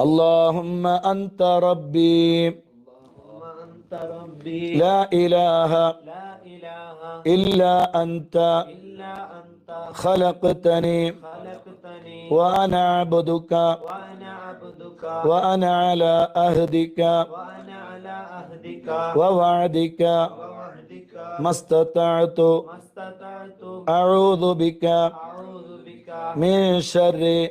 اللهم أنت ربي. لا إله إلا أنت خلقتني وأنا عبدك وأنا على أهدك ووعدك ما استطعت أعوذ بك من شر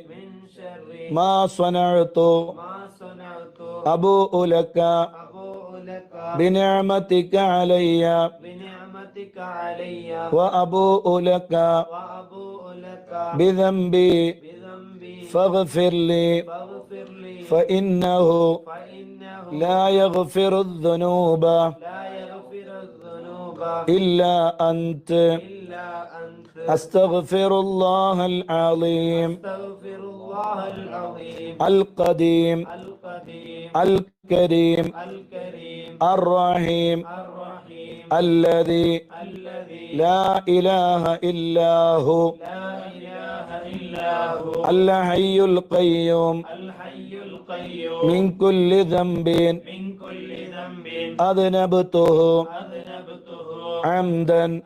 من شر ما صنعت ما صنعت أبوء لك أبوء لك بنعمتك علي بنعمتك علي وأبوء لك وأبوء لك بذنبي بذنبي فاغفر لي فاغفر لي فإنه فإنه لا يغفر الذنوب لا يغفر الذنوب إلا أنت إلا أنت أستغفر الله العظيم. أستغفر الله العظيم. القديم. القديم. الكريم. الكريم. الرحيم. الرحيم. الذي الذي لا إله إلا هو. لا إله إلا هو. الحي القيوم. الحي القيوم. من كل ذنب من كل ذنب أذنبته. أذنبته. عمدا. عمدا.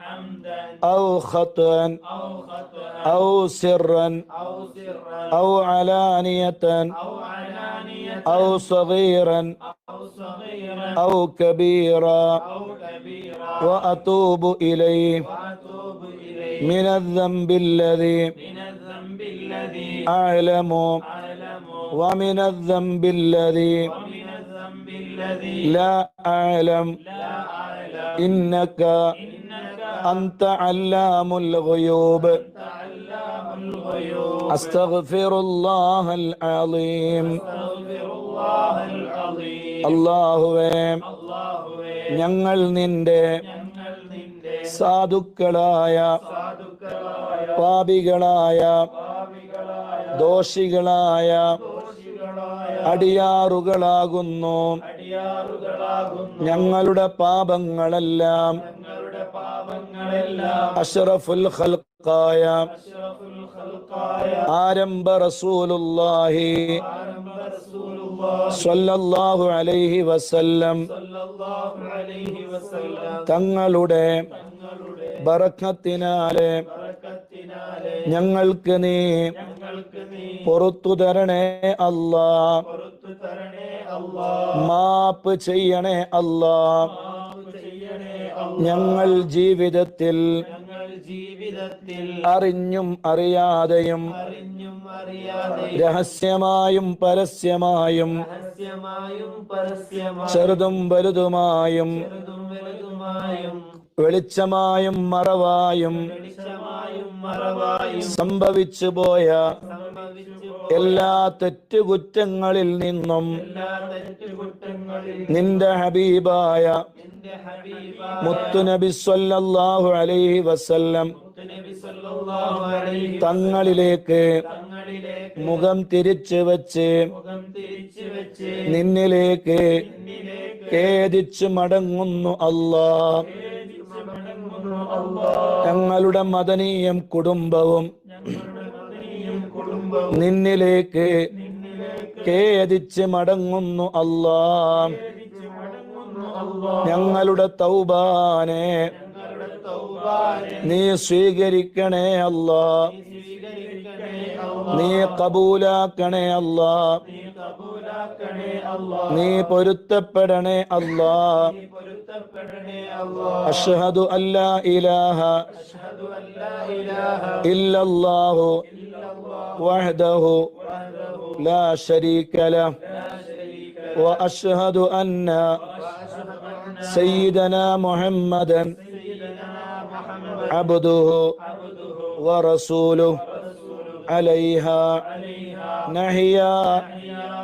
أو خطأ أو سرا أو علانية أو صغيرا أو كبيرا وأتوب إليه من الذنب الذي أعلم ومن الذنب الذي لا أعلم إنك أنت علام الغيوب تعلم الغيوب أستغفر الله العظيم أستغفر الله العظيم അള്ളാഹുവേ അള്ളാഹുവേ ഞങ്ങൾ നിന്റെ ഞങ്ങൾ നിന്റെ സാധുക്കളായ സാധുക്കളായ പാപികളായ പാപികളായ ദോഷികളായ ദോഷികളായ അടിയാറുകളാകുന്നു അടിയാറുകളാകുന്നു ഞങ്ങളുടെ പാപങ്ങളെല്ലാം ഞങ്ങളുടെ പാപങ്ങളെല്ലാം അഷ്റഫുൽ ഖൽഖായ. ആരംഭ റസൂലുള്ളാഹി സ്വല്ലല്ലാഹു അലൈഹി വസല്ലം. തങ്ങളുടെ ബറക്കത്തിനാലെ ഞങ്ങൾക്ക് നീ പുറത്തു തരണേ അല്ലാ മാപ്പ് ചെയ്യണേ അല്ലാ ഞങ്ങൾ ജീവിതത്തിൽ ജീവിതത്തിൽ അറിഞ്ഞും അറിയാതെയും അറിഞ്ഞും രഹസ്യമായും പരസ്യമായും രഹസ്യമായും പരസ്യമായും ചെറുതും വലുതുമായും ചെറുതും വലുതുമായും വെളിച്ചമായും മറവായും വെളിച്ചമായും മറവായും സംഭവിച്ചു പോയ എല്ലാ തെറ്റുകുറ്റങ്ങളിൽ നിന്നും നിന്റെ ഹബീബായ മുത്തുനബി സ്വല്ലല്ലാഹു അലൈഹി വസല്ലം തങ്ങളിലേക്ക് മുഖം തിരിച്ചു വച്ച് നിന്നിലേക്ക് ഖേദിച്ചു മടങ്ങുന്നു അല്ലാ ഞങ്ങളുടെ മദനിയും കുടുംബവും നിന്നിലേക്ക് ഖേദിച്ച് മടങ്ങുന്നു അല്ലാ ഞങ്ങളുടെ തൗബാനെ നീ സ്വീകരിക്കണേ അല്ലാ നീ കബൂലാക്കണേ അല്ലാ നീ കബൂലാക്കണേ അല്ലാഹ് നീ പൊരുത്തപ്പെടണേ അല്ലാ നീ പൊരുത്തപ്പെടണേ അല്ലാഹ് അഷ്ഹദു അല്ലാ ഇലാഹ അഷ്ഹദു അൻ ലാ ഇലാഹ ഇല്ലല്ലാഹു ഇല്ലല്ലാഹ് വഹ്ദഹു വഹ്ദഹു لا شريك له لا شريك له واشهد ان واشهد ان سيدنا محمدا سيدنا محمد عبده عبده ورسوله ورسوله عليها عليها نحيا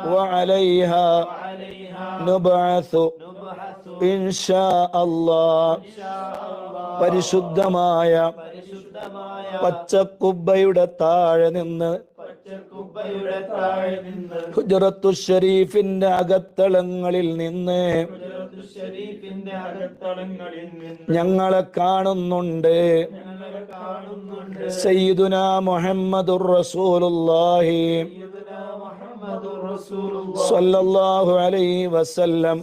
وعليها عليها نبعث نبحث إن شاء الله إن شاء الله പരിശുദ്ധമായ പരിശുദ്ധമായ പച്ചക്കുബ്ബയുടെ താഴെ നിന്ന് പച്ചക്കുബ്ബയുടെ താഴെ നിന്ന് ഹുജറത്തു ഷരീഫിന്റെ അകത്തളങ്ങളിൽ നിന്ന് ഹുജറത്തു ഷരീഫിന്റെ അകത്തളങ്ങളിൽ നിന്ന് ഞങ്ങളെ കാണുന്നുണ്ട് ഞങ്ങളെ കാണുന്നുണ്ട് സയ്യിദുന മുഹമ്മദുർ റസൂലുള്ളാഹി സല്ലല്ലാഹു അലൈഹി വസല്ലം.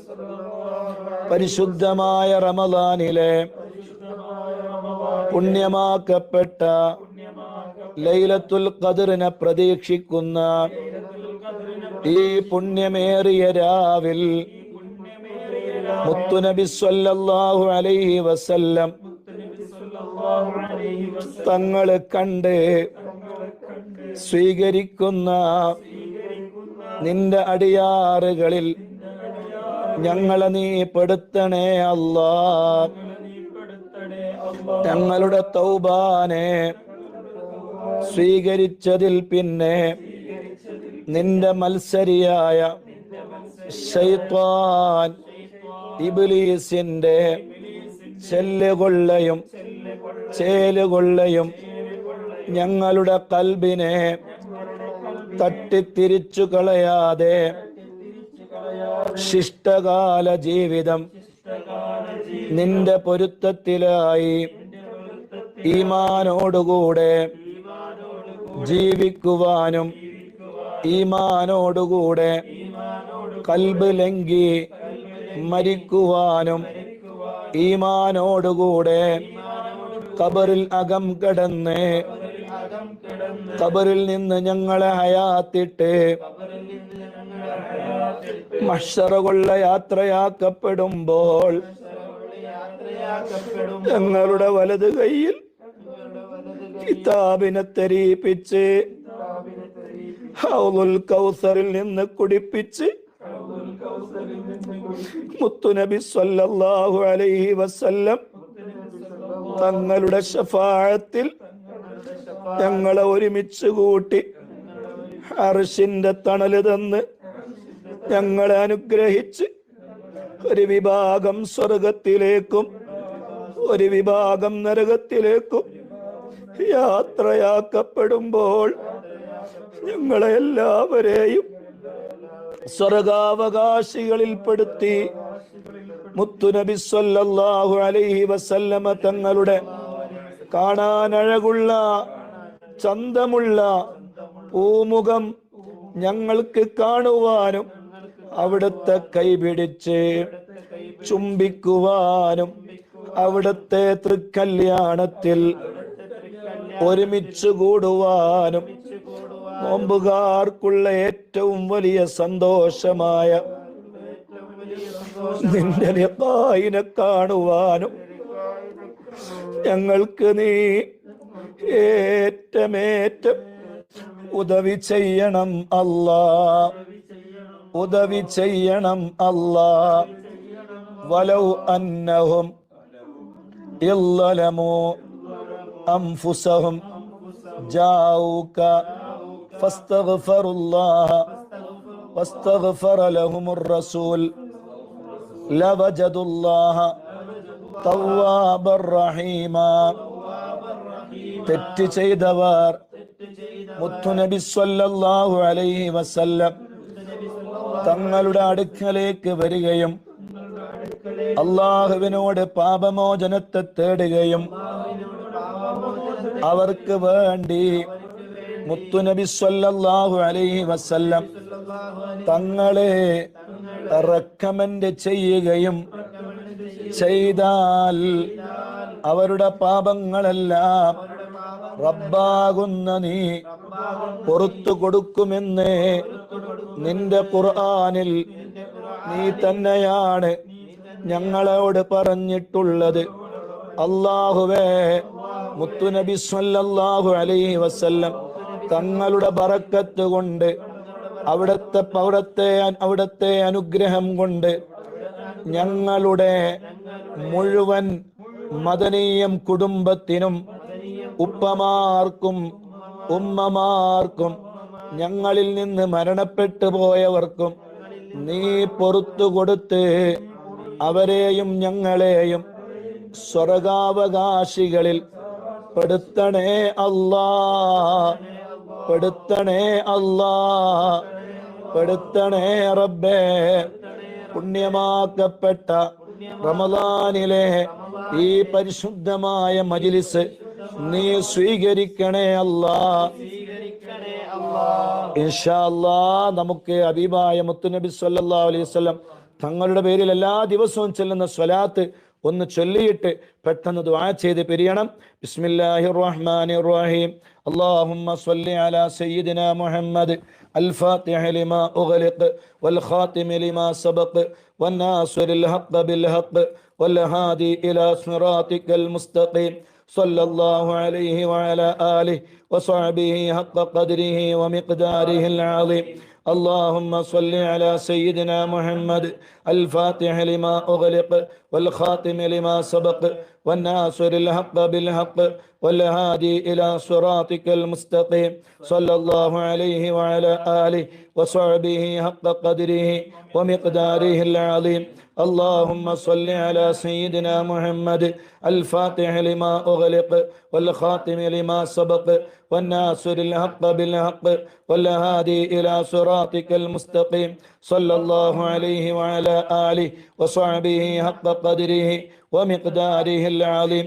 പരിശുദ്ധമായ റമദാനിലെ പുണ്യമാക്കപ്പെട്ട ലൈലത്തുൽ ഖദറിനെ പ്രതീക്ഷിക്കുന്ന ഈ പുണ്യമേറിയ രാവിൽ മുത്തുനബി സ്വല്ലല്ലാഹു അലൈഹി വസല്ലം തങ്ങൾ കണ്ട് സ്വീകരിക്കുന്ന നിന്റെ അടിയാറുകളിൽ ഞങ്ങളെ നീ പെടുത്തണേ അല്ലാ. ഞങ്ങളുടെ തൗബാനെ സ്വീകരിച്ചതിൽ പിന്നെ നിന്റെ മത്സരിയായ ശൈത്വാൻ ഇബിലീസിന്റെ ചെല്ലുകൊള്ളയും ചേലുകൊള്ളയും ഞങ്ങളുടെ കൽബിനെ തട്ടിത്തിരിച്ചു കളയാതെ ശിഷ്ടകാല ജീവിതം നിന്റെ പൊരുത്തത്തിലായി ഈമാനോടുകൂടെ ജീവിക്കുവാനും ഈമാനോടുകൂടെ കൽബ് ലംഘി മരിക്കുവാനും ഈമാനോടുകൂടെ കബറിൽ അകം കടന്ന് കബറിൽ നിന്ന് ഞങ്ങളെ ഹയാത്തിട്ട് മഷറകൊള്ള യാത്രയാക്കപ്പെടുമ്പോൾ ഞങ്ങളുടെ വലത് കൈയിൽ കിതാബിനെ തെരീപ്പിച്ച് ഹൗലുൽ കൗസറിൽ നിന്ന് കുടിപ്പിച്ച് മുത്തുനബി സല്ലല്ലാഹു അലൈഹി വസല്ലം തങ്ങളുടെ ഷഫാഴത്തിൽ ഞങ്ങളെ ഒരുമിച്ച് കൂട്ടി അർഷിന്റെ തണൽ തന്ന് ഞങ്ങളെ അനുഗ്രഹിച്ച് ഒരു വിഭാഗം സ്വർഗത്തിലേക്കും ഒരു വിഭാഗം നരകത്തിലേക്കും യാത്രയാക്കപ്പെടുമ്പോൾ ഞങ്ങളെ എല്ലാവരെയും സ്വർഗാവകാശികളിൽ പെടുത്തി മുത്തുനബി സ്വല്ലല്ലാഹു അലൈഹി വസല്ലമ തങ്ങളുടെ കാണാനഴകുള്ള ചന്തമുള്ള പൂമുഖം ഞങ്ങൾക്ക് കാണുവാനും അവിടുത്തെ കൈപിടിച്ച് ചുംബിക്കുവാനും അവിടുത്തെ തൃക്കല്യാണത്തിൽ ഒരുമിച്ച് കൂടുവാനും നോമ്പുകാർക്കുള്ള ഏറ്റവും വലിയ സന്തോഷമായ നിന്റെ ലിഖായിനെ കാണുവാനും ഞങ്ങൾക്ക് നീ ഏറ്റമേറ്റം ഉദവി ചെയ്യണം അല്ലാ ഉദവി ചെയ്യണം അല്ലാ വലൗ അന്നഹും ഇല്ലലമു അംഫുസഹും ജാഊക فاستغفروا واستغفر لهم الرسول لوجدوا الله توابا رحيما തെറ്റ് ചെയ്തവർ മുത്തുനബി സ്വല്ലല്ലാഹു അലൈഹി വസല്ലം തങ്ങളുടെ അടുക്കലേക്ക് വരികയും അള്ളാഹുവിനോട് പാപമോചനത്തെ തേടുകയും അവർക്ക് വേണ്ടി മുത്തുനബി സ്വല്ലല്ലാഹു അലൈഹി വസല്ലം തങ്ങളെ റെക്കമെൻഡ് ചെയ്യുകയും ചെയ്താൽ അവരുടെ പാപങ്ങളെല്ലാം റബ്ബാകുന്ന നീ പുറത്തു കൊടുക്കുമെന്ന് നിന്റെ ഖുർആനിൽ നീ തന്നെയാണ് ഞങ്ങളോട് പറഞ്ഞിട്ടുള്ളത്. അള്ളാഹുവേ മുത്തുനബി സ്വല്ലല്ലാഹു അലൈഹി വസല്ലം തങ്ങളുടെ ബറക്കത്ത് കൊണ്ട് അവിടുത്തെ പൗരത്തെ അവിടുത്തെ അനുഗ്രഹം കൊണ്ട് ഞങ്ങളുടെ മുഴുവൻ മദനീയം കുടുംബത്തിനും ഉപ്പമാർക്കും ഉമ്മമാർക്കും ഞങ്ങളിൽ നിന്ന് മരണപ്പെട്ടു പോയവർക്കും നീ പൊറത്തു കൊടുത്ത് അവരെയും ഞങ്ങളെയും സ്വർഗാവകാശികളിൽ പെടുത്തണേ അല്ലാ പെടുത്തണേ അല്ലാ. പെടുത്തണേ റബ്ബേ. പുണ്യമാക്കപ്പെട്ട റമദാനിലെ ഈ പരിശുദ്ധമായ മജിലിസ് നീ സ്വീകരിക്കണേ അല്ലാ. സ്വീകരിക്കണേ അല്ലാ ഇൻഷാ അല്ലാ നമുക്ക് അബീബായ മുത്തുനബി സല്ലാ അലൈഹി തങ്ങളുടെ പേരിൽ എല്ലാ ദിവസവും ചെല്ലുന്ന സ്വലാത്ത് ഒന്ന് ചൊല്ലിയിട്ട് പെട്ടെന്ന് ദുആ ചെയ്ത് പിരിയണം ബിസ്മില്ലാഹിർ റഹ്മാനിർ റഹീം اللهم صل على سيدنا محمد الفاتح لما أغلق والخاتم لما سبق والناصر الحق بالحق والهادي إلى صراطك المستقيم صلى الله عليه وعلى آله وصحبه حق قدره ومقداره العظيم اللهم صل على سيدنا محمد الفاتح لما أغلق والخاتم لما سبق والناصر الحق بالحق والهادي إلى صراطك المستقيم. صلى الله عليه وعلى آله وصحبه حق قدره ومقداره العظيم. اللهم صل على سيدنا محمد الفاتح لما أغلق والخاتم لما سبق والناصر الحق بالحق والهادي إلى صراطك المستقيم. صلى الله عليه وعلى آله وصحبه حق قدره ومقداره العظيم.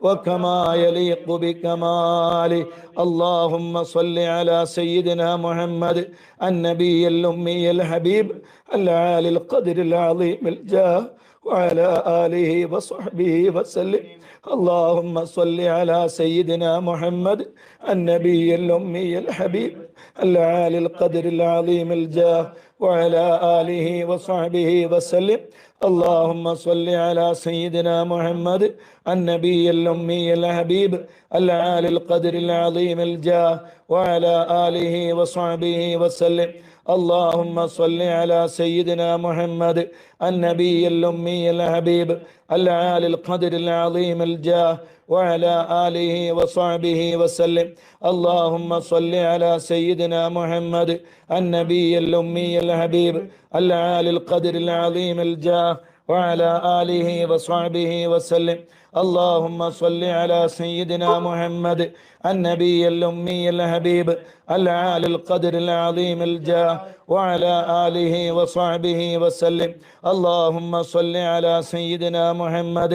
وكما يليق بكماله اللهم صل على سيدنا محمد النبي الأمي الحبيب العالي القدر العظيم الجاه وعلى آله وصحبه وسلم. اللهم صل على سيدنا محمد النبي الأمي الحبيب العالي القدر العظيم الجاه وعلى آله وصحبه وسلم. اللهم صل على سيدنا محمد النبي الأمي الحبيب العالي القدر العظيم الجاه وعلى آله وصحبه وسلم. اللهم صل على سيدنا محمد النبي الأمي الحبيب العالي القدر العظيم الجاه وعلى آله وصحبه وسلم. اللهم صل على سيدنا محمد النبي الأمي الحبيب العالي القدر العظيم الجاه وعلى آله وصحبه وسلم اللهم صل على سيدنا محمد النبي الأمي الحبيب العالي القدر العظيم الجاه وعلى آله وصحبه وسلم. اللهم صل على سيدنا محمد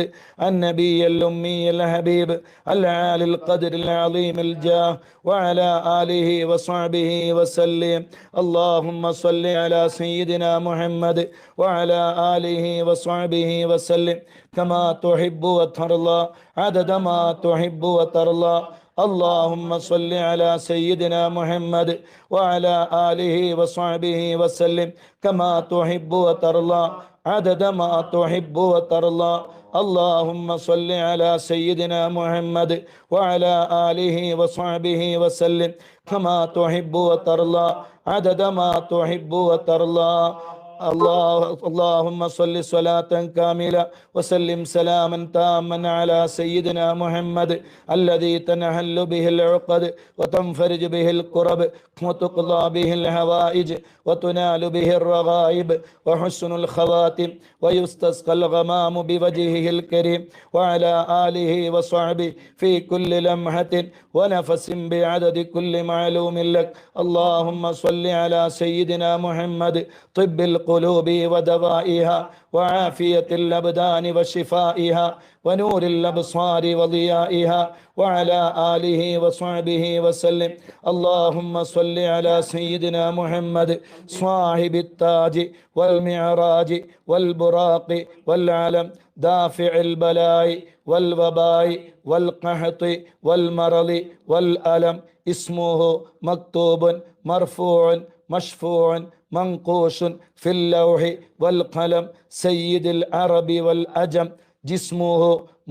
النبي الأمي الحبيب العالي القدر العظيم الجاه وعلى آله وصحبه وسلم. اللهم صل على سيدنا محمد وعلى آله وصحبه وسلم. كما تحب وترضى عدد ما تحب وترضى. اللهم صل على سيدنا محمد وعلى آله وصحبه وسلم كما تحب وترضى عدد ما تحب وترضى. اللهم صل على سيدنا محمد وعلى آله وصحبه وسلم كما تحب وترضى عدد ما تحب وترضى. الله اللهم صل صلاة كاملة وسلم سلاما تاما على سيدنا محمد الذي تنحل به العقد وتنفرج به الكرب وتقضى به الهوائج وتنال به الرغائب وحسن الخواتم ويستسقى الغمام بوجهه الكريم وعلى آله وصحبه في كل لمحة ونفس بعدد كل معلوم لك اللهم صل على سيدنا محمد طب القلوب ودوائها وعافية الأبدان وشفائها ونور الأبصار وضيائها وعلى آله وصحبه وسلم. اللهم صل على سيدنا محمد صاحب التاج والمعراج والبراق والعلم دافع البلاء والوباء والقحط والمرض والألم. اسمه مكتوب مرفوع مشفوع منقوش في اللوح والقلم سيد العرب والأجم. جسمه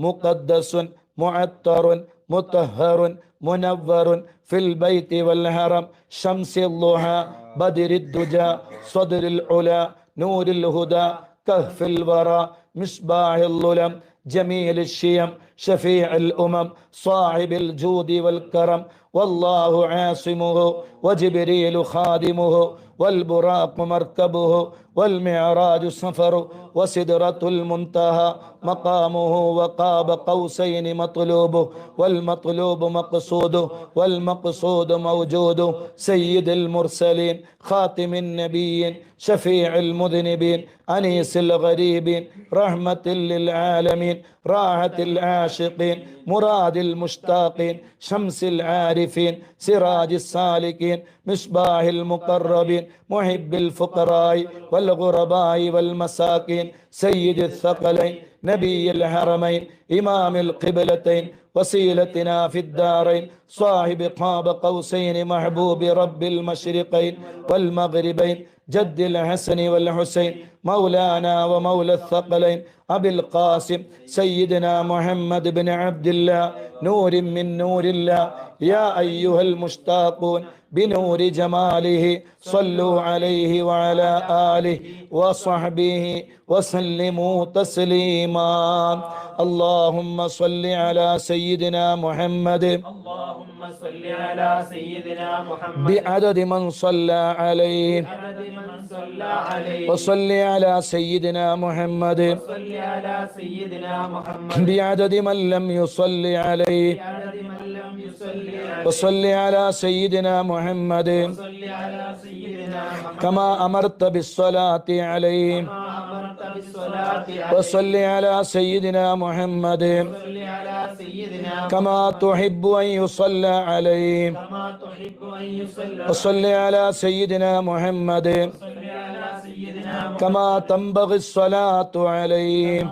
مقدس معطر مطهر منور في البيت والهرم شمس الضحى بدر الدجى صدر العلا نور الهدى كهف الورى مصباح الظلم جميل الشيم. شفيع الأمم صاحب الجود والكرم. والله عاصمه وجبريل خادمه والبراق مركبه والمعراج سفر وسدرة المنتهى. مقامه وقاب قوسين مطلوبه والمطلوب مقصوده والمقصود موجود. سيد المرسلين خاتم النبيين شفيع المذنبين أنيس الغريبين رحمة للعالمين راحة العاشقين مراد المشتاقين شمس العارفين سراج السالكين مصباح المقربين محب الفقراء والغرباء والمساكين سيد الثقلين نبي الحرمين إمام القبلتين وسيلتنا في الدارين صاحب قاب قوسين محبوب رب المشرقين والمغربين. جد الحسن والحسين مولانا ومولى الثقلين. أبي القاسم سيدنا محمد بن عبد الله نور من نور الله. يا أيها المشتاقون بنور جماله صلوا عليه وعلى آله وصحبه وسلموا تسليما. اللهم صل على سيدنا محمد. اللهم صل على سيدنا محمد. بعدد من صلى عليه. عدد من صلى عليه. وصل على سيدنا محمد. صل على سيدنا محمد. بعدد من لم يصل عليه. بعدد من لم يصلي عليه وصلي على سيدنا محمد كما أمرت بالصلاة عليه وصلي على سيدنا محمد كما تحب أن يصلى عليه وصلي على سيدنا محمد كما تنبغي الصلاة عليه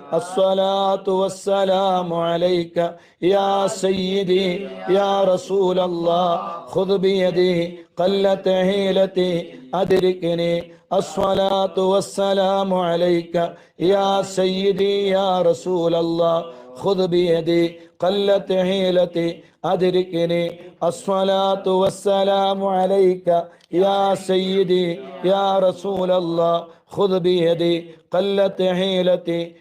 الصلاة والسلام عليك يا سيدي يا رسول الله. خذ بيدي قلت حيلتي أدركني. الصلاة والسلام عليك يا سيدي يا رسول الله. خذ بيدي قلت حيلتي أدركني. الصلاة والسلام عليك يا سيدي يا رسول الله. خذ بيدي قلت حيلتي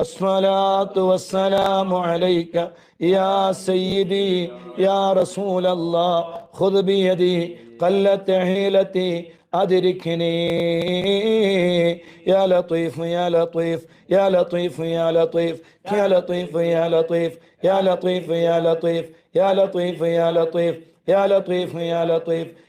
الصلاة والسلام عليك يا سيدي يا رسول الله خذ بيدي قلت حيلتي أدركني يا لطيف يا لطيف يا لطيف يا لطيف يا لطيف يا لطيف يا لطيف يا لطيف يا لطيف يا لطيف يا لطيف يا لطيف